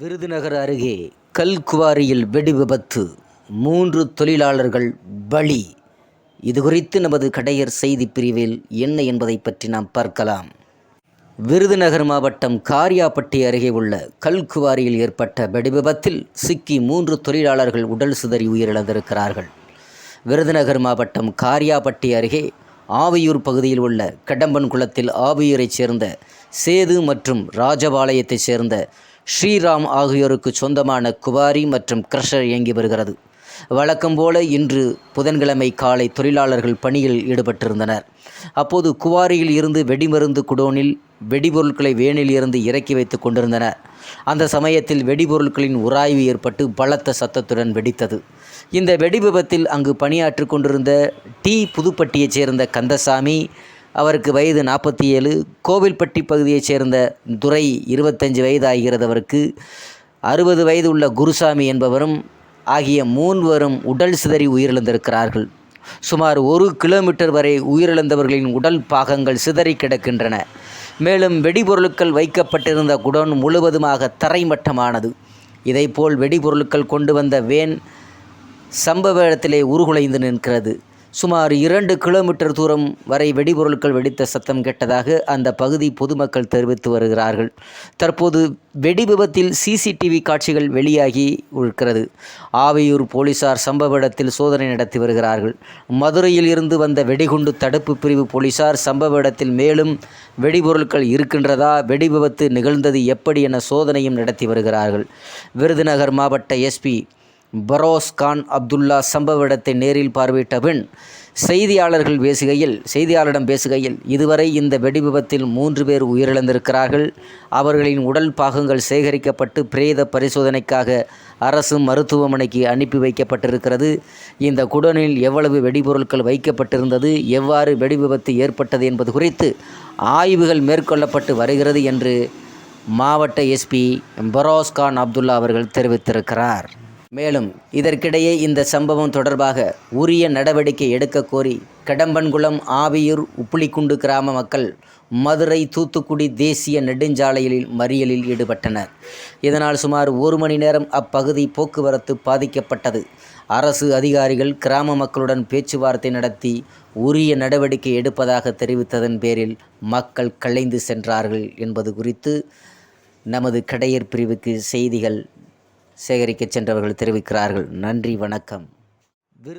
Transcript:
விருதுநகர் அருகே கல்குவாரியில் வெடி விபத்து. மூன்று தொழிலாளர்கள் பலி. இது குறித்து நமது கடையர் செய்தி பிரிவில் என்ன என்பதை பற்றி நாம் பார்க்கலாம். விருதுநகர் மாவட்டம் காரியாப்பட்டி அருகே உள்ள கல்குவாரியில் ஏற்பட்ட வெடி விபத்தில் சிக்கி மூன்று தொழிலாளர்கள் உடல் சிதறி உயிரிழந்திருக்கிறார்கள். விருதுநகர் மாவட்டம் காரியாப்பட்டி அருகே ஆவியூர் பகுதியில் உள்ள கடம்பன் குளத்தில் ஆவியூரைச் சேர்ந்த சேது மற்றும் ராஜபாளையத்தைச் சேர்ந்த ஸ்ரீராம் ஆகியோருக்கு சொந்தமான குவாரி மற்றும் கிரஷர் இயங்கி வருகிறது. வழக்கம் போல இன்று புதன்கிழமை காலை தொழிலாளர்கள் பணியில் ஈடுபட்டிருந்தனர். அப்போது குவாரியில் இருந்து வெடிமருந்து குடோனில் வெடிபொருட்களை வேனில் இருந்து இறக்கி வைத்து கொண்டிருந்தனர். அந்த சமயத்தில் வெடிபொருட்களின் உராய்வு ஏற்பட்டு பலத்த சத்தத்துடன் வெடித்தது. இந்த வெடி விபத்தில் அங்கு பணியாற்றி கொண்டிருந்த டி புதுப்பட்டியைச் சேர்ந்த கந்தசாமி அவருக்கு வயது நாற்பத்தி ஏழு கோவில்பட்டி பகுதியைச் சேர்ந்த துரை இருபத்தஞ்சு வயது ஆகிறது அவருக்கு. அறுபது வயது உள்ள குருசாமி என்பவரும் ஆகிய மூன்வரும் உடல் சிதறி உயிரிழந்திருக்கிறார்கள். சுமார் ஒரு கிலோமீட்டர் வரை உயிரிழந்தவர்களின் உடல் பாகங்கள் சிதறி கிடக்கின்றன. மேலும் வெடிபொருட்கள் வைக்கப்பட்டிருந்த குடோன் முழுவதுமாக தரைமட்டமானது. இதைப்போல் வெடிபொருட்கள் கொண்டு வந்த வேன் சம்பவ இடத்திலே உருகுலைந்து நிற்கிறது. சுமார் இரண்டு கிலோமீட்டர் தூரம் வரை வெடிபொருட்கள் வெடித்த சத்தம் கேட்டதாக அந்த பகுதி பொதுமக்கள் தெரிவித்து வருகிறார்கள். தற்போது வெடி விபத்தில் சிசிடிவி காட்சிகள் வெளியாகி இருக்கிறது. ஆவியூர் போலீசார் சம்பவ இடத்தில் சோதனை நடத்தி வருகிறார்கள். மதுரையில் இருந்து வந்த வெடிகுண்டு தடுப்பு பிரிவு போலீசார் சம்பவ இடத்தில் மேலும் வெடிபொருட்கள் இருக்கின்றதா வெடி விபத்து நிகழ்ந்தது எப்படி என சோதனையும் நடத்தி வருகிறார்கள். விருதுநகர் மாவட்ட எஸ்பி பரோஸ் கான் அப்துல்லா சம்பவ இடத்தை நேரில் பார்வையிட்ட பின் செய்தியாளர்கள் பேசுகையில் செய்தியாளரிடம் பேசுகையில் இதுவரை இந்த வெடி விபத்தில் மூன்று பேர் உயிரிழந்திருக்கிறார்கள். அவர்களின் உடல் பாகங்கள் சேகரிக்கப்பட்டு பிரேத பரிசோதனைக்காக அரசு மருத்துவமனைக்கு அனுப்பி வைக்கப்பட்டிருக்கிறது. இந்த குடனில் எவ்வளவு வெடிபொருட்கள் வைக்கப்பட்டிருந்தது எவ்வாறு வெடி விபத்து ஏற்பட்டது என்பது குறித்து ஆய்வுகள் மேற்கொள்ளப்பட்டு வருகிறது என்று மாவட்ட எஸ்பி பரோஸ்கான் அப்துல்லா அவர்கள் தெரிவித்திருக்கிறார். மேலும் இதற்கிடையே இந்த சம்பவம் தொடர்பாக உரிய நடவடிக்கை எடுக்க கோரி கடம்பன்குளம் ஆவியூர் உப்புளிக்குண்டு கிராம மக்கள் மதுரை தூத்துக்குடி தேசிய நெடுஞ்சாலையில் மறியலில் ஈடுபட்டனர். இதனால் சுமார் ஒரு மணி நேரம் அப்பகுதி போக்குவரத்து பாதிக்கப்பட்டது. அரசு அதிகாரிகள் கிராம மக்களுடன் பேச்சுவார்த்தை நடத்தி உரிய நடவடிக்கை எடுப்பதாக தெரிவித்ததன் பேரில் மக்கள் கலைந்து சென்றார்கள் என்பது குறித்து நமது கடையர் பிரிவுக்கு செய்திகள் சேகரிக்கச் சென்றவர்கள் தெரிவிக்கிறார்கள். நன்றி வணக்கம். விருது